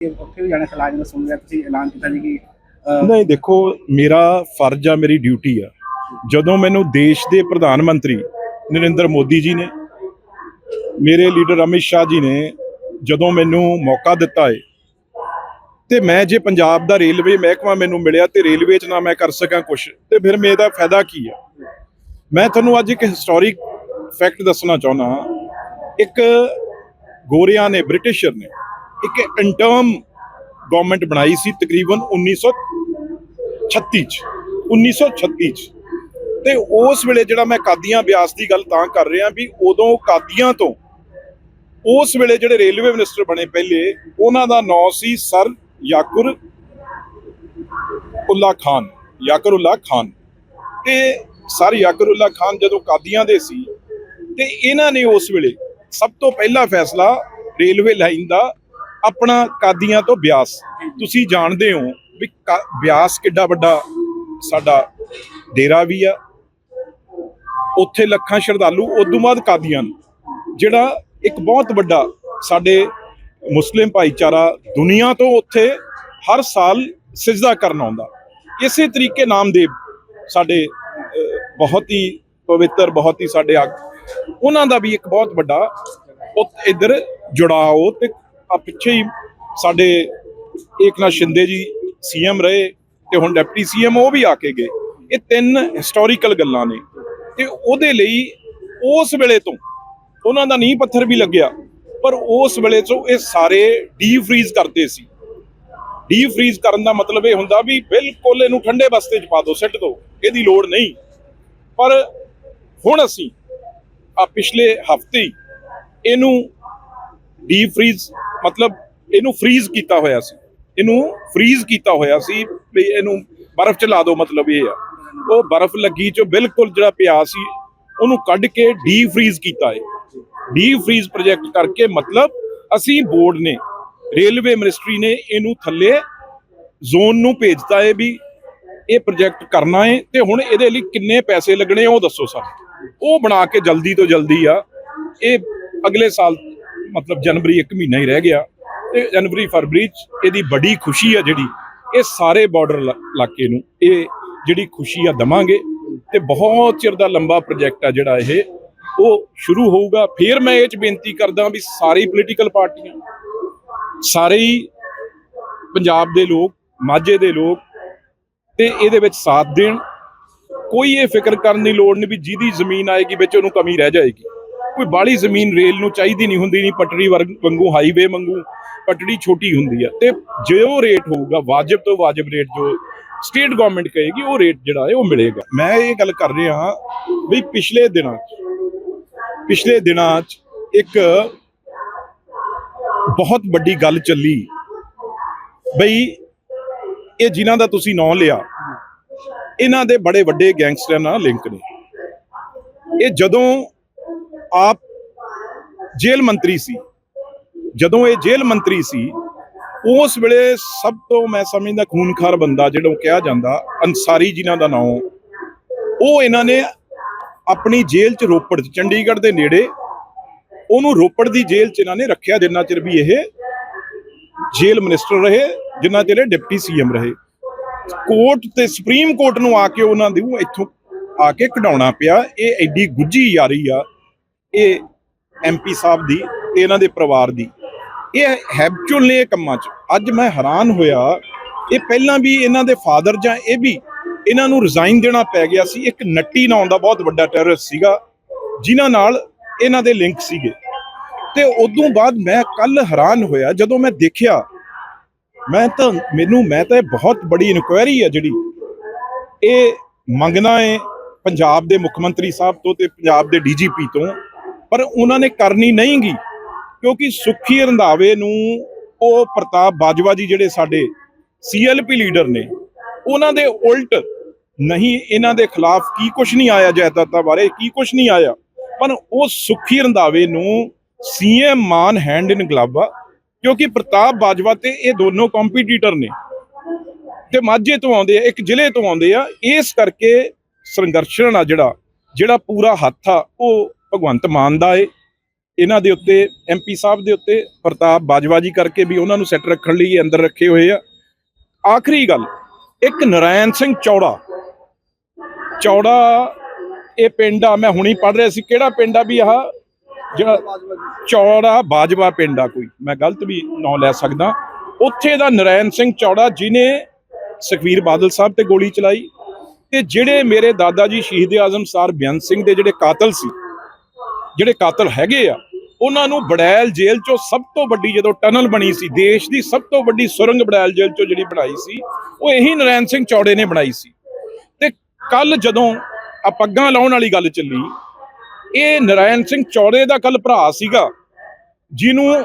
ਉੱਥੇ ਵੀ ਜਾਣਾ ਸੀ ਨੂੰ ਸੁਣ ਲਿਆ ਤੁਸੀਂ, ਐਲਾਨ ਕੀਤਾ ਜੀ ਕਿ ਨਹੀਂ, ਦੇਖੋ, ਮੇਰਾ ਫਰਜ਼ ਆ, ਮੇਰੀ ਡਿਊਟੀ ਆ। ਜਦੋਂ ਮੈਨੂੰ ਦੇਸ਼ ਦੇ ਪ੍ਰਧਾਨ ਮੰਤਰੀ ਨਰਿੰਦਰ ਮੋਦੀ ਜੀ ਨੇ, ਮੇਰੇ ਲੀਡਰ ਅਮਿਤ ਸ਼ਾਹ ਜੀ ਨੇ ਜਦੋਂ ਮੈਨੂੰ ਮੌਕਾ ਦਿੱਤਾ ਏ, ਤੇ ਮੈਂ ਜੇ ਪੰਜਾਬ ਦਾ ਰੇਲਵੇ ਮਹਿਕਮਾ ਮੈਨੂੰ ਮਿਲਿਆ ਤੇ ਰੇਲਵੇ 'ਚ ਨਾ ਮੈਂ ਕਰ ਸਕਾਂ ਕੁਝ ਤੇ ਫਿਰ ਮੇਰਾ ਫਾਇਦਾ ਕੀ ਆ? ਮੈਂ ਤੁਹਾਨੂੰ ਅੱਜ ਇੱਕ ਹਿਸਟੋਰਿਕ ਫੈਕਟ ਦੱਸਣਾ ਚਾਹੁੰਦਾ ਇੱਕ ਗੋਰਿਆਂ ਨੇ, ਬ੍ਰਿਟਿਸ਼ਰ ਨੇ ਇੱਕ ਇੰਟਰਮ ਗਵਰਨਮੈਂਟ ਬਣਾਈ ਸੀ ਤਕਰੀਬਨ 1936 ਚ 1936 ਚ। ਤੇ ਉਸ ਵੇਲੇ ਜਿਹੜਾ ਮੈਂ ਕਾਦੀਆਂ ਬਿਆਸ ਦੀ ਗੱਲ ਤਾਂ ਕਰ ਰਿਹਾ ਵੀ ਉਦੋਂ ਕਾਦੀਆਂ ਤੋਂ ਉਸ ਵੇਲੇ ਜਿਹੜੇ ਰੇਲਵੇ ਮਿਨਿਸਟਰ ਬਣੇ ਪਹਿਲੇ, ਉਹਨਾਂ ਦਾ ਨਾਂ ਸੀ ਸਰ ਯਾਕੁਰ ਉੱਲਾ ਖਾਨ, ਯਾਕੁਰ ਉੱਲਾ ਖਾਨ। ਤੇ ਸਰ ਯਾਕੁਰ ਉੱਲਾ ਖਾਨ ਜਦੋਂ ਕਾਦੀਆਂ ਦੇ ਸੀ, ਤੇ ਇਹਨਾਂ ਨੇ ਉਸ ਵੇਲੇ ਸਭ ਤੋਂ ਪਹਿਲਾ ਫੈਸਲਾ ਰੇਲਵੇ ਲਾਈਨ ਦਾ ਆਪਣਾ ਕਾਦੀਆਂ ਤੋਂ ਬਿਆਸ। ਤੁਸੀਂ ਜਾਣਦੇ ਹੋ ਵੀ ਕਾ- ਬਿਆਸ ਕਿੱਡਾ ਵੱਡਾ ਸਾਡਾ ਡੇਰਾ ਵੀ ਆ। ਉੱਥੇ ਲੱਖਾਂ ਸ਼ਰਧਾਲੂ ਉਦੋਂ ਬਾਅਦ ਕਾਦੀਆਂ ਨੂੰ, ਜਿਹੜਾ ਇੱਕ ਬਹੁਤ ਵੱਡਾ ਸਾਡੇ ਮੁਸਲਿਮ ਭਾਈਚਾਰਾ ਦੁਨੀਆ ਤੋਂ ਉੱਥੇ ਹਰ ਸਾਲ ਸਜਦਾ ਕਰਨ ਆਉਂਦਾ। ਇਸੇ ਤਰੀਕੇ ਨਾਮਦੇਵ ਸਾਡੇ ਬਹੁਤ ਹੀ ਪਵਿੱਤਰ ਬਹੁਤ ਹੀ ਸਾਡੇ ਆਗ ਉਹਨਾਂ ਦਾ ਵੀ ਇੱਕ ਬਹੁਤ ਵੱਡਾ ਉਹ ਇੱਧਰ ਜੁੜਾਓ ਤੇ ਆ ਪਿੱਛੇ ਹੀ ਸਾਡੇ ਏਕਨਾਥ ਸ਼ਿੰਦੇ ਜੀ ਸੀਐਮ ਰਹੇ ਤੇ ਹੁਣ ਡਿਪਟੀ ਸੀਐਮ ਉਹ ਵੀ ਆ ਕੇ ਗਏ। ਇਹ ਤਿੰਨ ਹਿਸਟੋਰੀਕਲ ਗੱਲਾਂ ਨੇ। ਤੇ ਉਹਦੇ ਲਈ ਉਸ ਵੇਲੇ ਤੋਂ ਉਹਨਾਂ ਦਾ ਨੀਂਹ ਪੱਥਰ ਵੀ ਲੱਗਿਆ, ਪਰ ਉਸ ਵੇਲੇ ਤੋਂ ਇਹ ਸਾਰੇ ਡੀਪ ਫ੍ਰੀਜ਼ ਕਰਦੇ ਸੀ। ਡੀਪ ਫ੍ਰੀਜ਼ ਕਰਨ ਦਾ ਮਤਲਬ ਇਹ ਹੁੰਦਾ ਵੀ ਬਿਲਕੁਲ ਇਹਨੂੰ ਠੰਡੇ ਬਸਤੇ 'ਚ ਪਾ ਦਿਓ ਸਿੱਟ ਦਿਓ ਇਹਦੀ ਲੋੜ ਨਹੀਂ। ਪਰ ਹੁਣ ਅਸੀਂ ਆ ਪਿਛਲੇ ਹਫ਼ਤੇ ਇਹਨੂੰ ਡੀਪ ਫ੍ਰੀਜ਼ ਮਤਲਬ ਇਹਨੂੰ ਫ੍ਰੀਜ਼ ਕੀਤਾ ਹੋਇਆ ਸੀ। ਇਹਨੂੰ ਫ੍ਰੀਜ਼ ਕੀਤਾ ਹੋਇਆ ਸੀ ਵੀ ਇਹਨੂੰ ਬਰਫ਼ ਚ ਲਾ ਦਿਓ ਮਤਲਬ ਇਹ ਆ। ਉਹ ਬਰਫ਼ ਲੱਗੀ ਚੋਂ ਬਿਲਕੁਲ ਜਿਹੜਾ ਪਿਆ ਸੀ, ਉਹਨੂੰ ਕੱਢ ਕੇ ਡੀ ਫ੍ਰੀਜ਼ ਕੀਤਾ ਹੈ। ਡੀ ਫ੍ਰੀਜ਼ ਪ੍ਰੋਜੈਕਟ ਕਰਕੇ ਮਤਲਬ ਅਸੀਂ ਬੋਰਡ ਨੇ ਰੇਲਵੇ ਮਿਨਿਸਟਰੀ ਨੇ ਇਹਨੂੰ ਥੱਲੇ ਜ਼ੋਨ ਨੂੰ ਭੇਜਤਾ ਹੈ ਵੀ ਇਹ ਪ੍ਰੋਜੈਕਟ ਕਰਨਾ ਹੈ ਤੇ ਹੁਣ ਇਹਦੇ ਲਈ ਕਿੰਨੇ ਪੈਸੇ ਲੱਗਣੇ ਉਹ ਦੱਸੋ ਸਾਨੂੰ ਉਹ ਬਣਾ ਕੇ ਜਲਦੀ ਤੋਂ ਜਲਦੀ ਆ, ਇਹ ਅਗਲੇ ਸਾਲ ਮਤਲਬ ਜਨਵਰੀ ਇੱਕ ਮਹੀਨਾ ਹੀ ਰਹਿ ਗਿਆ ਤੇ ਜਨਵਰੀ, ਫਰਵਰੀ ਚ ਇਹਦੀ ਬੜੀ ਖੁਸ਼ੀ ਆ ਜਿਹੜੀ, ਇਹ ਸਾਰੇ ਬਾਰਡਰ ਇਲਾਕੇ ਨੂੰ, ਇਹ ਜਿਹੜੀ ਖੁਸ਼ੀ ਆ ਦਵਾਂਗੇ ਤੇ ਬਹੁਤ ਚਿਰ ਦਾ ਲੰਬਾ ਪ੍ਰੋਜੈਕਟ ਆ ਜਿਹੜਾ ਇਹ, ਉਹ ਸ਼ੁਰੂ ਹੋਊਗਾ। ਫਿਰ ਮੈਂ ਇਹ ਚ ਬੇਨਤੀ ਕਰਦਾ ਵੀ ਸਾਰੀ ਪੋਲੀਟੀਕਲ ਪਾਰਟੀਆਂ ਸਾਰੇ ਹੀ ਪੰਜਾਬ ਦੇ ਲੋਕ, ਮਾਝੇ ਦੇ ਲੋਕ ਤੇ ਇਹਦੇ ਵਿੱਚ ਸਾਥ ਦੇਣ। ਕੋਈ ਇਹ ਫਿਕਰ ਕਰਨ ਦੀ ਲੋੜ ਨਹੀਂ ਵੀ ਜਿਹਦੀ ਜ਼ਮੀਨ ਆਏਗੀ ਵਿੱਚ ਉਹਨੂੰ ਕਮੀ ਰਹਿ ਜਾਏਗੀ। ਕੋਈ ਬਾਹਲੀ ਜ਼ਮੀਨ ਰੇਲ ਨੂੰ ਚਾਹੀਦੀ ਨਹੀਂ ਹੁੰਦੀ, ਨਹੀਂ ਪਟੜੀ ਵਰਗ- ਵਾਂਗੂ ਹਾਈਵੇ ਵਾਂਗੂ, ਪਟੜੀ ਛੋਟੀ ਹੁੰਦੀ ਆ। ਤੇ ਜੋ ਰੇਟ ਹੋਊਗਾ, ਵਾਜਬ ਤੋਂ ਵਾਜਬ ਰੇਟ ਜੋ ਸਟੇਟ ਗਵਰਨਮੈਂਟ ਕਹੇਗੀ, ਉਹ ਰੇਟ ਜਿਹੜਾ ਹੈ ਉਹ ਮਿਲੇਗਾ। ਮੈਂ ਇਹ ਗੱਲ ਕਰ ਰਿਹਾ ਹਾਂ ਵੀ ਪਿਛਲੇ ਦਿਨਾਂ ਪਿਛਲੇ ਦਿਨਾਂ 'ਚ ਇੱਕ ਬਹੁਤ ਵੱਡੀ ਗੱਲ ਚੱਲੀ ਬਈ ਇਹ ਜਿਨ੍ਹਾਂ ਦਾ ਤੁਸੀਂ ਨਾਂ ਲਿਆ, ਇਹਨਾਂ ਦੇ ਬੜੇ ਵੱਡੇ ਗੈਂਗਸਟਰਾਂ ਨਾਲ ਲਿੰਕ ਨੇ। ਇਹ ਜਦੋਂ ਆਪ ਜੇਲ੍ਹ ਮੰਤਰੀ ਸੀ। ਜਦੋਂ ਇਹ ਜੇਲ੍ਹ ਮੰਤਰੀ ਸੀ, ਉਸ ਵੇਲੇ ਸਭ ਤੋਂ ਮੈਂ ਸਮਝਦਾ ਖੂਨਖਾਰ ਬੰਦਾ ਜਿਹੜਾ ਕਿਹਾ ਜਾਂਦਾ, ਅਨਸਾਰੀ ਜਿਨ੍ਹਾਂ ਦਾ ਨਾਮ ਉਹ ਇਹਨਾਂ ਨੇ ਆਪਣੀ ਜੇਲ੍ਹ ਚ ਰੋਪੜ ਚ, ਚੰਡੀਗੜ੍ਹ ਦੇ ਨੇੜੇ, ਉਹਨੂੰ ਰੋਪੜ ਦੀ ਜੇਲ੍ਹ ਚ ਇਹਨਾਂ ਨੇ ਰੱਖਿਆ, ਜਿੰਨਾ ਚਿਰ ਵੀ ਇਹ ਜੇਲ੍ਹ ਮਿਨਿਸਟਰ ਰਹੇ, ਜਿੰਨਾ ਚਿਰ ਇਹ ਡਿਪਟੀ ਸੀਐਮ ਰਹੇ। ਕੋਰਟ ਤੇ ਸੁਪਰੀਮ ਕੋਰਟ ਨੂੰ ਆ ਕੇ ਉਹਨਾਂ ਦੀ ਇੱਥੋਂ ਆ ਕੇ ਕਢਾਉਣਾ ਪਿਆ, ਇਹ ਐਡੀ ਗੁੱਜੀ ਯਾਰੀ ਆ। ਇਹ ਐਮਪੀ ਸਾਹਿਬ ਦੀ ਤੇ ਇਹਨਾਂ ਦੇ ਪਰਿਵਾਰ ਦੀ। ਇਹ ਹੈਬਚੁਅਲ ਨੇ ਇਹ ਕੰਮਾਂ 'ਚ। ਅੱਜ ਮੈਂ ਹੈਰਾਨ ਹੋਇਆ, ਇਹ ਪਹਿਲਾਂ ਵੀ ਇਹਨਾਂ ਦੇ ਫਾਦਰ ਜਾਂ ਇਹ ਵੀ ਇਹਨਾਂ ਨੂੰ ਰਿਜ਼ਾਈਨ ਦੇਣਾ ਪੈ ਗਿਆ ਸੀ। ਇੱਕ ਨੱਟੀ ਨਾਂ ਦਾ ਬਹੁਤ ਵੱਡਾ ਟੈਰਰਿਸਟ ਸੀਗਾ, ਜਿਨ੍ਹਾਂ ਨਾਲ ਇਹਨਾਂ ਦੇ ਲਿੰਕ ਸੀਗੇ। ਤੇ ਉਦੋਂ ਬਾਅਦ ਮੈਂ ਕੱਲ ਹੈਰਾਨ ਹੋਇਆ, ਜਦੋਂ ਮੈਂ ਦੇਖਿਆ, ਮੈਂ ਤਾਂ ਮੈਨੂੰ, ਮੈਂ ਤਾਂ ਇਹ ਬਹੁਤ ਬੜੀ ਇਨਕੁਆਇਰੀ ਹੈ ਜਿਹੜੀ। ਇਹ ਮੰਗਣਾ ਹੈ ਪੰਜਾਬ ਦੇ ਮੁੱਖ ਮੰਤਰੀ ਸਾਹਿਬ ਤੋਂ ਤੇ ਪੰਜਾਬ ਦੇ ਡੀਜੀਪੀ ਤੋਂ। ਪਰ ਉਹਨਾਂ ਨੇ ਕਰਨੀ ਨਹੀਂਗੀ ਕਿਉਂਕਿ ਸੁਖੀ ਰੰਧਾਵੇ ਨੂੰ ਉਹ ਪ੍ਰਤਾਪ ਬਾਜਵਾ ਜੀ ਜਿਹੜੇ ਸਾਡੇ ਸੀਐਲਪੀ ਲੀਡਰ ਨੇ, ਉਹਨਾਂ ਦੇ ਉਲਟ ਨਹੀਂ ਇਹਨਾਂ ਦੇ ਖਿਲਾਫ ਕੀ ਕੁਝ ਨਹੀਂ ਆਇਆ ਜਾਇਦਾਦਾਂ ਬਾਰੇ, ਕੀ ਕੁਝ ਨਹੀਂ ਆਇਆ। ਪਰ ਉਹ ਸੁਖੀ ਰੰਧਾਵੇ ਨੂੰ CM Mann hand in glove ਕਿਉਂਕਿ ਪ੍ਰਤਾਪ ਬਾਜਵਾ ਤੇ ਇਹ ਦੋਨੋਂ ਕੰਪੀਟੀਟਰ ਨੇ। ਤੇ ਮਾਝੇ ਤੋਂ ਆਉਂਦੇ ਆ, ਇੱਕ ਜ਼ਿਲ੍ਹੇ ਤੋਂ ਆਉਂਦੇ ਆ, ਇਸ ਕਰਕੇ ਸੰਘਰਸ਼ਣ ਆ ਜਿਹੜਾ ਜਿਹੜਾ ਪੂਰਾ ਹੱਥ ਆ, ਉਹ ਭਗਵੰਤ ਮਾਨ ਦਾ ਏ। ਇਹਨਾਂ ਦੇ ਉੱਤੇ ਐਮਪੀ ਸਾਹਿਬ ਦੇ ਉੱਤੇ ਪ੍ਰਤਾਪ ਬਾਜਵਾਜੀ ਕਰਕੇ ਵੀ ਉਹਨਾਂ ਨੂੰ ਸੈੱਟ ਰੱਖਣ ਲਈ ਅੰਦਰ ਰੱਖੇ ਹੋਏ ਆ। ਆਖਰੀ ਗੱਲ, ਇੱਕ ਨਰਾਇਣ ਸਿੰਘ ਚੌੜਾ। ਚੌੜਾ ਇਹ ਪਿੰਡ ਆ, ਮੈਂ ਹੁਣੀ ਪੜ ਰਿਹਾ ਸੀ, ਕਿਹੜਾ ਪਿੰਡ ਆ ਵੀ ਆਹ? ਜਿਹੜਾ ਚੌੜਾ ਬਾਜਵਾ ਪਿੰਡ ਆ ਕੋਈ। ਮੈਂ ਗਲਤ ਵੀ ਨਾਂ ਲੈ ਸਕਦਾ। ਉੱਥੇ ਦਾ ਨਰਾਇਣ ਸਿੰਘ ਚੌੜਾ ਜਿਨੇ ਸੁਖਵੀਰ ਬਾਦਲ ਸਾਹਿਬ ਤੇ ਗੋਲੀ ਚਲਾਈ ਤੇ ਜਿਹੜੇ ਮੇਰੇ ਦਾਦਾ ਜੀ ਸ਼ਹੀਦ ਆਜ਼ਮ ਸਰ ਬੇਅੰਤ ਸਿੰਘ ਦੇ ਜਿਹੜੇ ਕਾਤਲ ਸੀ ਜਿਹੜੇ ਕਾਤਲ ਹੈਗੇ ਆ, ਉਹਨਾਂ ਨੂੰ ਬੜੈਲ ਜੇਲ੍ਹ ਚੋਂ ਸਭ ਤੋਂ ਵੱਡੀ ਜਦੋਂ ਟਨਲ ਬਣੀ ਸੀ, ਦੇਸ਼ ਦੀ ਸਭ ਤੋਂ ਵੱਡੀ ਸੁਰੰਗ ਬੜੈਲ ਜੇਲ੍ਹ ਚੋਂ ਜਿਹੜੀ ਬਣਾਈ ਸੀ, ਉਹ ਇਹੀ ਨਰਾਇਣ ਸਿੰਘ ਚੌੜੇ ਨੇ ਬਣਾਈ ਸੀ। ਤੇ ਕੱਲ ਜਦੋਂ ਆ ਪੱਗਾਂ ਲਾਉਣ ਵਾਲੀ ਗੱਲ ਚੱਲੀ, ਇਹ ਨਰਾਇਣ ਸਿੰਘ ਚੌੜੇ ਦਾ ਕੱਲ ਭਰਾ ਸੀਗਾ, ਜਿਹਨੂੰ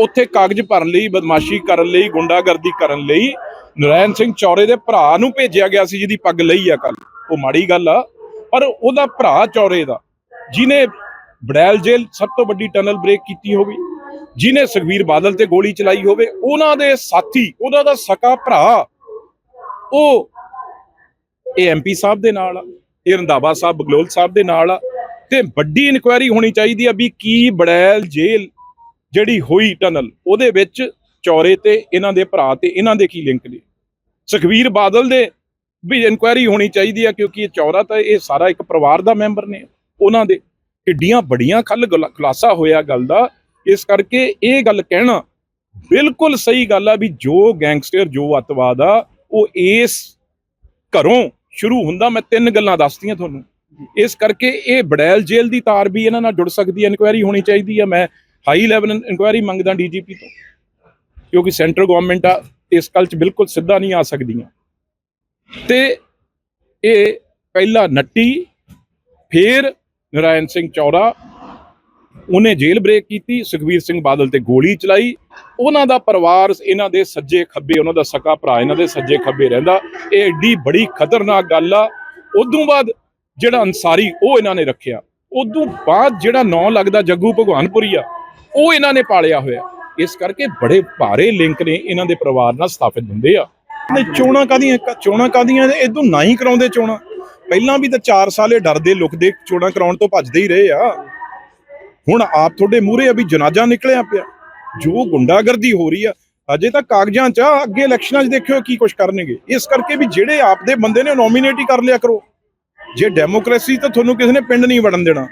ਉੱਥੇ ਕਾਗਜ਼ ਭਰਨ ਲਈ, ਬਦਮਾਸ਼ੀ ਕਰਨ ਲਈ, ਗੁੰਡਾਗਰਦੀ ਕਰਨ ਲਈ ਨਰਾਇਣ ਸਿੰਘ ਚੌੜੇ ਦੇ ਭਰਾ ਨੂੰ ਭੇਜਿਆ ਗਿਆ ਸੀ, ਜਿਹਦੀ ਪੱਗ ਲਈ ਆ ਕੱਲ ਉਹ ਮਾੜੀ ਗੱਲ ਆ, ਪਰ ਉਹਦਾ ਭਰਾ ਚੌੜੇ ਦਾ, ਜਿਹਨੇ ਬੜੈਲ ਜੇਲ੍ਹ ਸਭ ਤੋਂ ਵੱਡੀ ਟਨਲ ਬ੍ਰੇਕ ਕੀਤੀ ਹੋਵੇ ਜਿਹਨੇ ਸੁਖਵੀਰ ਬਾਦਲ ਤੇ ਗੋਲੀ ਚਲਾਈ ਹੋਵੇ, ਉਹਨਾਂ ਦੇ ਸਾਥੀ, ਉਹਨਾਂ ਦਾ ਸਕਾ ਭਰਾ, ਉਹ ਇਹ ਐਮਪੀ ਸਾਹਿਬ ਦੇ ਨਾਲ ਆ, ਇਹ ਰੰਧਾਵਾ ਸਾਹਿਬ, ਬਗਲੋਲ ਸਾਹਿਬ ਦੇ ਨਾਲ ਆ, ਤੇ ਵੱਡੀ ਇਨਕੁਆਇਰੀ ਹੋਣੀ ਚਾਹੀਦੀ ਆ ਵੀ ਕੀ ਬੜੈਲ ਜੇਲ੍ਹ ਜਿਹੜੀ ਹੋਈ ਟਨਲ, ਉਹਦੇ ਵਿੱਚ ਚੌਰੇ ਤੇ, ਇਹਨਾਂ ਦੇ ਭਰਾ ਤੇ, ਇਹਨਾਂ ਦੇ ਕੀ ਲਿੰਕ ਨੇ? ਸੁਖਵੀਰ ਬਾਦਲ ਦੇ ਵੀ ਇਨਕੁਆਇਰੀ ਹੋਣੀ ਚਾਹੀਦੀ ਆ, ਕਿਉਂਕਿ ਇਹ ਚੌਰਾ ਤਾਂ ਇਹ ਸਾਰਾ ਇੱਕ ਪਰਿਵਾਰ ਦਾ ਮੈਂਬਰ ਨੇ, ਉਹਨਾਂ ਦੇ। ਕਿੱਡੀਆਂ ਬੜੀਆਂ ਖਲ ਖੁਲਾਸਾ ਹੋਇਆ ਗੱਲ ਦਾ, ਇਸ ਕਰਕੇ ਇਹ ਗੱਲ ਕਹਿਣਾ ਬਿਲਕੁਲ ਸਹੀ ਗੱਲ ਆ ਵੀ ਜੋ ਗੈਂਗਸਟਰ, ਜੋ ਅਤਵਾਦ ਆ, ਉਹ ਇਸ ਘਰੋਂ ਸ਼ੁਰੂ ਹੁੰਦਾ, ਮੈਂ ਤਿੰਨ ਗੱਲਾਂ ਦੱਸਤੀਆਂ ਤੁਹਾਨੂੰ। ਇਸ ਕਰਕੇ ਇਹ ਬੜੈਲ ਜੇਲ੍ਹ ਦੀ ਤਾਰ ਵੀ ਇਹਨਾਂ ਨਾਲ ਜੁੜ ਸਕਦੀ ਹੈ, ਇਨਕੁਆਇਰੀ ਹੋਣੀ ਚਾਹੀਦੀ ਹੈ ਮੈਂ ਹਾਈ ਲੈਵਲ ਇਨਕੁਆਇਰੀ ਮੰਗਦਾ ਡੀਜੀਪੀ ਤੋਂ, ਕਿਉਂਕਿ ਸੈਂਟਰ ਗਵਰਨਮੈਂਟ ਆ, ਇਸ ਗੱਲ ਚ ਬਿਲਕੁਲ ਸਿੱਧਾ ਨਹੀਂ ਆ ਸਕਦੀਆਂ। ਤੇ ਇਹ ਪਹਿਲਾ ਨੱਟੀ, ਫਿਰ ਨਰਾਇਣ ਸਿੰਘ ਚੌੜਾ, ਉਹਨੇ ਜੇਲ੍ਹ ਬ੍ਰੇਕ ਕੀਤੀ ਸੁਖਵੀਰ ਸਿੰਘ ਬਾਦਲ ਤੇ ਗੋਲੀ ਚਲਾਈ। ਉਹਨਾਂ ਦਾ ਪਰਿਵਾਰ, ਇਹਨਾਂ ਦੇ ਸੱਜੇ ਖੱਬੇ, ਉਹਨਾਂ ਦਾ ਸਕਾ ਭਰਾ, ਇਹਨਾਂ ਦੇ ਸੱਜੇ ਖੱਬੇ ਰਹਿੰਦਾ। ਇਹ ਏਡੀ ਬੜੀ ਖਤਰਨਾਕ ਗੱਲ ਆ। ਉਦੋਂ ਬਾਅਦ ਜਿਹੜਾ ਅਨਸਾਰੀ, ਉਹ ਇਹਨਾਂ ਨੇ ਰੱਖਿਆ। ਉਦੋਂ ਬਾਅਦ ਜਿਹੜਾ ਨੌ ਲੱਗਦਾ ਜੱਗੂ ਭਗਵਾਨਪੁਰੀ ਆ, ਉਹ ਇਹਨਾਂ ਨੇ ਪਾਲਿਆ ਹੋਇਆ। ਇਸ ਕਰਕੇ ਬੜੇ ਭਾਰੇ ਲਿੰਕ ਨੇ ਇਹਨਾਂ ਦੇ ਪਰਿਵਾਰ ਨਾਲ ਸਥਾਪਿਤ ਹੁੰਦੇ ਆ। ਨੇ ਚੋਣਾਂ ਕਾਦੀਆਂ ਚੋਣਾਂ ਕਾਦੀਆਂ ਇਦੋਂ ਨਾ ਹੀ ਕਰਾਉਂਦੇ ਚੋਣਾਂ। ਪਹਿਲਾਂ ਵੀ ਤਾਂ 4 ਸਾਲੇ ਡਰਦੇ ਲੁਕਦੇ ਚੋਣਾਂ ਕਰਾਉਣ ਤੋਂ ਭੱਜਦੇ ਹੀ ਰਹੇ ਆ। ਹੁਣ ਆਪ ਤੁਹਾਡੇ ਮੂਹਰੇ ਆ ਵੀ ਜਨਾਜ਼ਾ ਨਿਕਲਿਆ ਪਿਆ। ਜੋ ਗੁੰਡਾਗਰਦੀ ਹੋ ਰਹੀ ਆ ਅਜੇ ਤਾਂ ਕਾਗਜ਼ਾਂ 'ਚ ਆ, ਅੱਗੇ ਇਲੈਕਸ਼ਨਾਂ 'ਚ ਦੇਖਿਓ ਕੀ ਕੁਝ ਕਰਨਗੇ। ਇਸ ਕਰਕੇ ਵੀ ਜਿਹੜੇ ਆਪ ਦੇ ਬੰਦੇ ਨੇ ਨੋਮੀਨੇਟ ਹੀ ਕਰ ਲਿਆ ਕਰੋ। ਜੇ ਡੈਮੋਕ੍ਰੇਸੀ ਤਾਂ ਤੁਹਾਨੂੰ ਕਿਸੇ ਨੇ ਪਿੰਡ ਨਹੀਂ ਵੜਨ ਦੇਣਾ।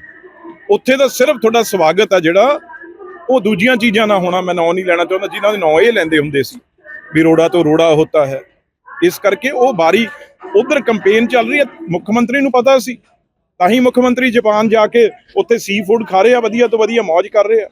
ਉੱਥੇ ਤਾਂ ਸਿਰਫ ਤੁਹਾਡਾ ਸਵਾਗਤ ਆ ਜਿਹੜਾ ਉਹ ਦੂਜੀਆਂ ਚੀਜ਼ਾਂ ਨਾ ਹੋਣਾ ਮੈਂ ਨਾਂ ਨਹੀਂ ਲੈਣਾ ਚਾਹੁੰਦਾ ਜਿਨ੍ਹਾਂ ਦੇ ਨਾਂ ਇਹ ਲੈਂਦੇ ਹੁੰਦੇ ਸੀ ਵੀ ਰੋੜਾ ਤੋਂ ਰੋੜਾ ਹੋਤਾ ਹੈ। ਇਸ ਕਰਕੇ ਉਹ ਬਾਰੀ ਉਧਰ ਕੈਂਪੇਨ ਚੱਲ ਰਹੀ ਹੈ। ਮੁੱਖ ਮੰਤਰੀ ਨੂੰ ਪਤਾ ਸੀ। ਤਾਂ ਹੀ ਮੁੱਖ ਮੰਤਰੀ ਜਾਪਾਨ ਜਾ ਕੇ ਉੱਥੇ ਸੀ ਫੂਡ ਖਾ ਰਹੇ ਆ, ਵਧੀਆ ਤੋਂ ਵਧੀਆ ਮौज ਕਰ ਰਹੇ ਆ।